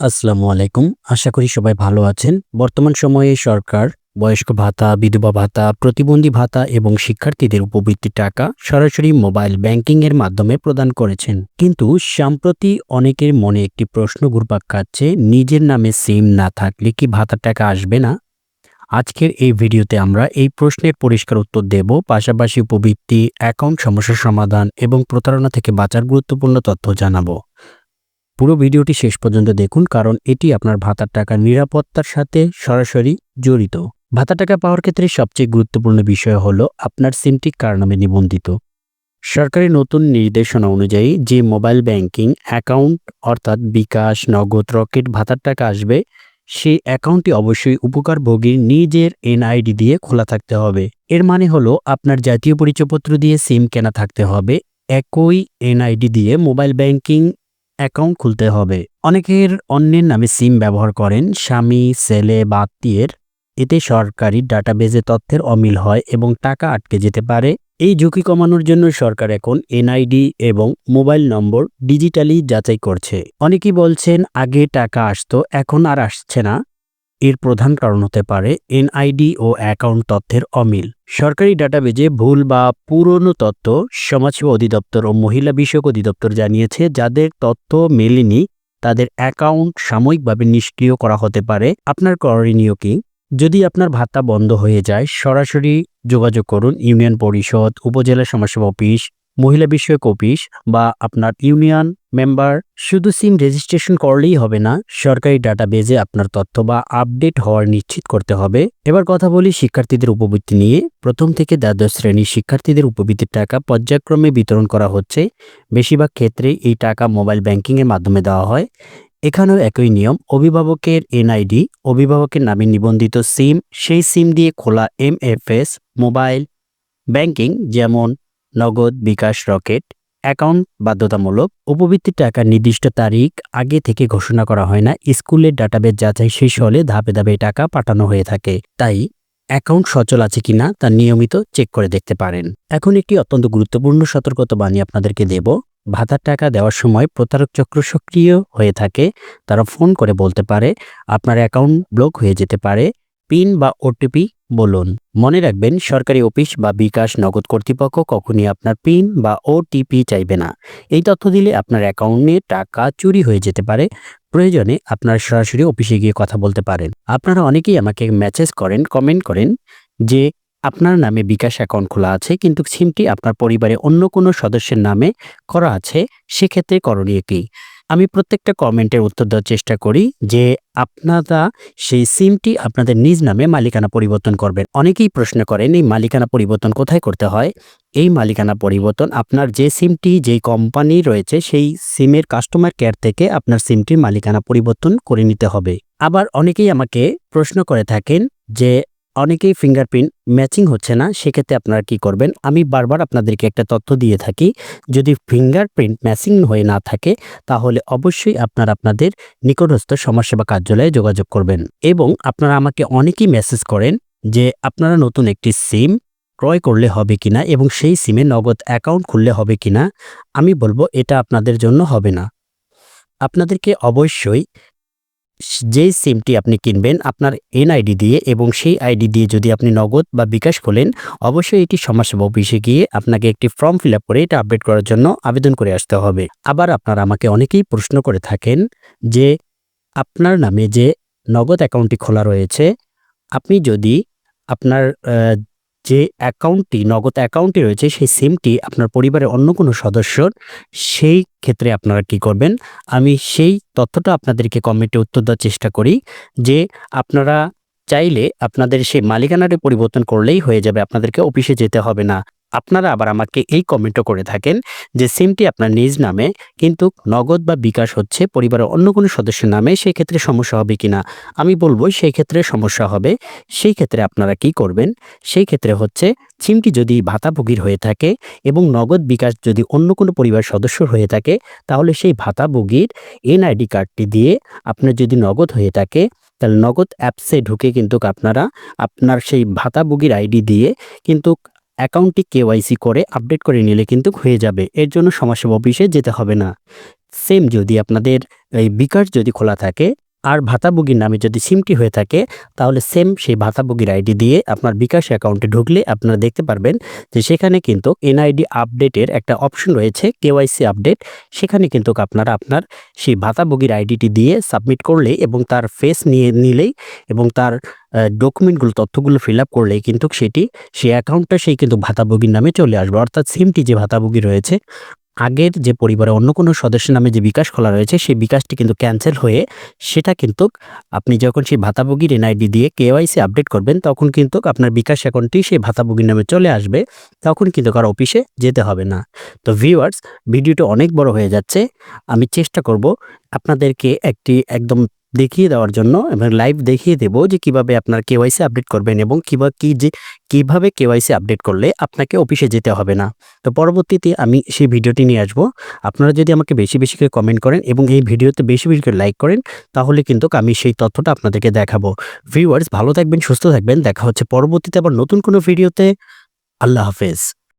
আসসালামু আলাইকুম। আশা করি সবাই ভালো আছেন। বর্তমান সময়ে সরকার, বয়স্ক ভাতা, বিধবা ভাতা, প্রতিবন্ধী ভাতা এবং শিক্ষার্থীদের উপবৃত্তির টাকা সরাসরি মোবাইল ব্যাংকিং এর মাধ্যমে প্রদান করেছেন। কিন্তু সম্প্রতি অনেকের মনে একটি প্রশ্ন ঘুরপাক খাচ্ছে, নিজের নামে সিম না থাকলে কি ভাতার টাকা আসবে না? আজকের এই ভিডিওতে আমরা এই প্রশ্নের পরিষ্কার উত্তর দেব, পাশাপাশি উপবৃত্তি, অ্যাকাউন্ট সমস্যার সমাধান এবং প্রতারণা থেকে বাঁচার গুরুত্বপূর্ণ তথ্য জানাব। পুরো ভিডিওটি শেষ পর্যন্ত দেখুন, কারণ এটি আপনার ভাতার টাকার নিরাপত্তার সাথে সরাসরি জড়িত। ভাতার টাকা পাওয়ার ক্ষেত্রে সবচেয়ে গুরুত্বপূর্ণ বিষয় হল আপনার সিমটি কার নামে নিবন্ধিত। সরকারি নতুন নির্দেশনা অনুযায়ী যে মোবাইল ব্যাংকিং অ্যাকাউন্ট, অর্থাৎ বিকাশ, নগদ, রকেট ভাতার টাকা আসবে, সেই অ্যাকাউন্টটি অবশ্যই উপকারভোগীর নিজের এনআইডি দিয়ে খোলা থাকতে হবে। এর মানে হলো আপনার জাতীয় পরিচয়পত্র দিয়ে সিম কেনা থাকতে হবে, একই এনআইডি দিয়ে মোবাইল ব্যাংকিং অ্যাকাউন্ট খুলতে হবে। অনেকের অন্যের নামে সিম ব্যবহার করেন, স্বামী, ছেলে বা আত্মীয়ের। এতে সরকারি ডাটাবেজে তথ্যের অমিল হয় এবং টাকা আটকে যেতে পারে। এই ঝুঁকি কমানোর জন্য সরকার এখন এনআইডি এবং মোবাইল নম্বর ডিজিটালি যাচাই করছে। অনেকেই বলছেন, আগে টাকা আসতো, এখন আর আসছে না। এর প্রধান কারণ হতে পারে এনআইডি ও অ্যাকাউন্ট তথ্যের অমিল। সরকারি ডাটাবেজে ভুল বা পুরনো তথ্য সমাজসেবা অধিদপ্তর ও মহিলা বিষয়ক অধিদপ্তর জানিয়েছে, যাদের তথ্য মেলেনি, তাদের অ্যাকাউন্ট সাময়িকভাবে নিষ্ক্রিয় করা হতে পারে। আপনার করণীয় কি? যদি আপনার ভাতা বন্ধ হয়ে যায়, সরাসরি যোগাযোগ করুন ইউনিয়ন পরিষদ, উপজেলা সমাজসেবা অফিস মহিলা বিষয়ক অফিস বা আপনার ইউনিয়ন মেম্বার, শুধু সিম রেজিস্ট্রেশন করলেই হবে না, সরকারি ডাটাবেজে আপনার তথ্য বা আপডেট হওয়ার নিশ্চিত করতে হবে। এবার কথা বলি শিক্ষার্থীদের উপবৃত্তি নিয়ে। প্রথম থেকে দ্বাদশ শ্রেণির শিক্ষার্থীদের উপবৃত্তির টাকা পর্যায়ক্রমে বিতরণ করা হচ্ছে। বেশিরভাগ ক্ষেত্রে এই টাকা মোবাইল ব্যাংকিংয়ের মাধ্যমে দেওয়া হয়। এখানেও একই নিয়ম, অভিভাবকের এনআইডি, অভিভাবকের নামে নিবন্ধিত সিম, সেই সিম দিয়ে খোলা এমএফএস, মোবাইল ব্যাংকিং যেমন নগদ বিকাশ রকেট, অ্যাকাউন্ট বাধ্যতামূলক উপবৃত্তির টাকা নির্দিষ্ট তারিখ আগে থেকে ঘোষণা করা হয় না, স্কুলের ডাটাবেজ যাচাই শেষ হলে ধাপে ধাপে টাকা পাঠানো হয়ে থাকে। তাই, অ্যাকাউন্ট সচল আছে কিনা তা নিয়মিত চেক করে দেখতে পারেন। এখন একটি অত্যন্ত গুরুত্বপূর্ণ সতর্কতা বাণী আপনাদেরকে দেব। ভাতার টাকা দেওয়ার সময় প্রতারক চক্র সক্রিয় হয়ে থাকে, তারা ফোন করে বলতে পারে, আপনার অ্যাকাউন্ট ব্লক হয়ে যেতে পারে পিন বা ওটিপি বলুন। মনে রাখবেন, সরকারি অফিস বা বিকাশ নগদ কর্তৃপক্ষ কখনই আপনার পিন বা ওটিপি চাইবে না। এই তথ্য দিলে আপনার অ্যাকাউন্টে টাকা চুরি হয়ে যেতে পারে। প্রয়োজনে আপনার সরাসরি অফিসে গিয়ে কথা বলতে পারেন। আপনারা অনেকেই আমাকে মেসেজ করেন, কমেন্ট করেন যে, আপনার নামে বিকাশ অ্যাকাউন্ট খোলা আছে, কিন্তু সিমটি আপনার পরিবারে অন্য কোনো সদস্যের নামে করা আছে। সেক্ষেত্রে করণীয় কী? আমি প্রত্যেকটা কমেন্টের উত্তর দেওয়ার চেষ্টা করি যে আপনারা সেই সিমটি আপনাদের নিজ নামে মালিকানা পরিবর্তন করবেন। অনেকেই প্রশ্ন করেন, এই মালিকানা পরিবর্তন কোথায় করতে হয়? এই মালিকানা পরিবর্তন আপনার যে সিমটি, যেই কোম্পানি রয়েছে, সেই সিমের কাস্টমার কেয়ার থেকে আপনার সিমটির মালিকানা পরিবর্তন করে নিতে হবে। আবার অনেকেই আমাকে প্রশ্ন করে থাকেন যে অনেকেই ফিঙ্গারপ্রিন্ট ম্যাচিং হচ্ছে না, সেক্ষেত্রে আপনারা কি করবেন? আমি বারবার আপনাদেরকে একটা তথ্য দিয়ে থাকি, যদি ফিঙ্গারপ্রিন্ট ম্যাচিং হয়ে না থাকে, তাহলে অবশ্যই আপনারা আপনাদের নিকটস্থ সমাজসেবা কার্যালয়ে যোগাযোগ করবেন। এবং আপনারা আমাকে অনেকেই মেসেজ করেন যে, আপনারা নতুন একটি সিম ক্রয় করলে হবে কিনা এবং সেই সিমে নগদ অ্যাকাউন্ট খুললে হবে কিনা, আমি বলব এটা আপনাদের জন্য হবে না। আপনাদেরকে অবশ্যই যে সিমটি আপনি কিনবেন, আপনার এনআইডি দিয়ে এবং সেই আইডি দিয়ে যদি আপনি নগদ বা বিকাশ খোলেন, অবশ্যই এটি সমাজসেবা অফিসে গিয়ে আপনাকে একটি ফর্ম ফিল করে এটা আপডেট করার জন্য আবেদন করে আসতে হবে। আবার আপনারা আমাকে অনেকেই প্রশ্ন করে থাকেন যে, আপনার নামে যে নগদ অ্যাকাউন্টটি খোলা রয়েছে, আপনি যদি আপনার যে অ্যাকাউন্টটি, নগদ অ্যাকাউন্টটি রয়েছে, সেই সিমটি আপনার পরিবারের অন্য কোনো সদস্যর, সেই ক্ষেত্রে আপনারা কি করবেন? আমি সেই তথ্যটা আপনাদেরকে কমেন্টে উত্তর দেওয়ার চেষ্টা করি যে আপনারা চাইলে আপনাদের সেই মালিকানাটি পরিবর্তন করলেই হয়ে যাবে, আপনাদেরকে অফিসে যেতে হবে না। আপনারা আবার আমাকে এই কমেন্টও করে থাকেন যে সিমটি আপনার নিজ নামে, কিন্তু নগদ বা বিকাশ হচ্ছে পরিবারের অন্য কোনো সদস্যের নামে, সেই ক্ষেত্রে সমস্যা হবে কিনা? আমি বলব সেই ক্ষেত্রে সমস্যা হবে। সেই ক্ষেত্রে আপনারা কি করবেন? সেই ক্ষেত্রে হচ্ছে সিমটি যদি ভাতাভোগীর হয়ে থাকে এবং নগদ বিকাশ যদি অন্য কোনো পরিবার সদস্য হয়ে থাকে, তাহলে সেই ভাতাভোগীর এনআইডি কার্ডটি দিয়ে আপনার যদি নগদ হয়ে থাকে, তাহলে নগদ অ্যাপসে ঢুকে কিন্তু আপনারা আপনার সেই ভাতাভোগীর আইডি দিয়ে কিন্তু অ্যাকাউন্টটি কেওয়াইসি করে আপডেট করে নিলে কিন্তু হয়ে যাবে। এর জন্য সমাজসেবা অফিসে যেতে হবে না। সেম যদি আপনাদের এই বিকাশ যদি খোলা থাকে আর ভাতাভোগীর নামে যদি সিমটি হয়ে থাকে, তাহলে সেম সেই ভাতাভোগীর আইডি দিয়ে আপনার বিকাশ অ্যাকাউন্টে ঢুকলে আপনারা দেখতে পারবেন যে সেখানে কিন্তু এনআইডি আপডেটের একটা অপশন রয়েছে কেওয়াইসি আপডেট সেখানে কিন্তু আপনারা আপনার সেই ভাতাভোগীর আইডিটি দিয়ে সাবমিট করলে এবং তার ফেস নিয়ে নিলেই এবং তার ডকুমেন্টগুলো তথ্যগুলো ফিল আপ করলেই কিন্তু সেটি, সেই অ্যাকাউন্টটা সেই কিন্তু ভাতাভোগীর নামে চলে আসবে। অর্থাৎ সিমটি যে ভাতাভোগী রয়েছে আগের যে পরিবারে অন্য কোনো সদস্যের নামে যে বিকাশ খোলা রয়েছে, সেই বিকাশটি কিন্তু ক্যান্সেল হয়ে সেটা কিন্তু আপনি যখন সেই ভাতাভোগীর এনআইডি দিয়ে কেওয়াইসি আপডেট করবেন, তখন কিন্তু আপনার বিকাশ অ্যাকাউন্টটি সেই ভাতাভোগীর নামে চলে আসবে। তখন কিন্তু কারও অফিসে যেতে হবে না। তো ভিউয়ার্স ভিডিওটা অনেক বড় হয়ে যাচ্ছে। আমি চেষ্টা করব আপনাদেরকে একটি একদম দেখিয়ে দেওয়ার জন্য এবং লাইভ দেখিয়ে দেবো যে কীভাবে আপনার কেওয়াইসি আপডেট করবেন এবং কীভাবে কি যে, কীভাবে কেওয়াইসি আপডেট করলে আপনাকে অফিসে যেতে হবে না। তো পরবর্তীতে আমি সেই ভিডিওটি নিয়ে আসব। আপনারা যদি আমাকে বেশি বেশি করে কমেন্ট করেন এবং এই ভিডিওতে বেশি বেশি করে লাইক করেন, তাহলে কিন্তু আমি সেই তথ্যটা আপনাদেরকে দেখাবো। ভিউয়ার্স ভালো থাকবেন, সুস্থ থাকবেন। দেখা হচ্ছে পরবর্তীতে আবার নতুন কোনো ভিডিওতে আল্লাহ হাফেজ।